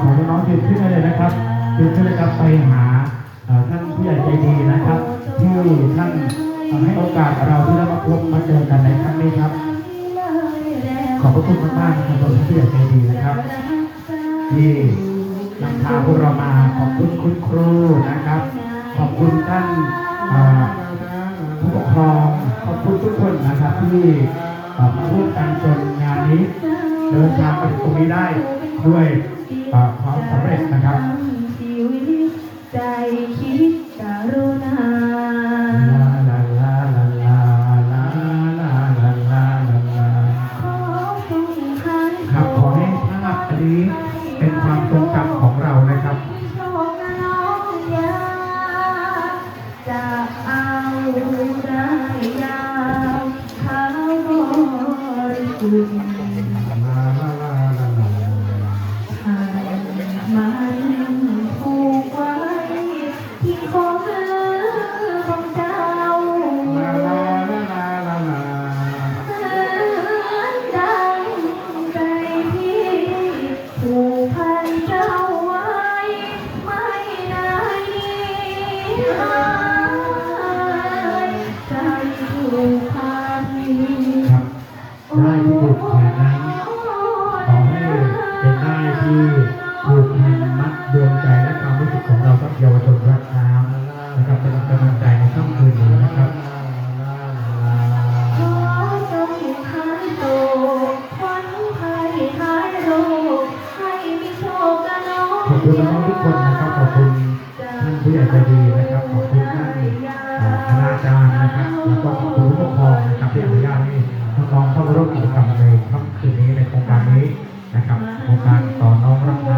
ขอให้น้องเดี๋ยวก็เลยครับไปหาท่านผู้ใหญ่ใจดีนะครับที่ท่านให้โอกาสเราที่ได้มาพบมาเจอกันในครั้งนี้ครับ ขอบพระคุณมากๆนะครับท่านผู้ใหญ่ใจดีนะครับที่นำพาพวกเรามาขอบคุณคุณครูนะครับ ขอบคุณท่านผู้ปกครองขอบคุณทุกคนนะครับที่มาร่วมกันจนงานนี้ เดินทางมาถึงตรงนี้ได้ด้วย ความสำเร็จนะครับชีวิตใจคิดกรุณาครัขอให้ภาพอันนี้เป็นความทรงจำของเรานะครับจะ เป็นกำลังใจในค่ำคืนนี้นะครับขอจงหันโตควันภัยหายโรคให้มีโชคกันน้องขอบคุณน้องๆทุกคนนะครับขอบคุณท่านผู้ใหญ่ใจดีนะครับขอบคุณท่านเอ่อคณาจารย์นะครับแล้วก็ขอบคุณผู้ปกครองนะครับที่อนุญาตให้น้องๆเข้ามาร่วมกิจกรรมในค่ำคืนนี้ในโครงการนี้นะครับโครงการต่อน้องรักน้ำ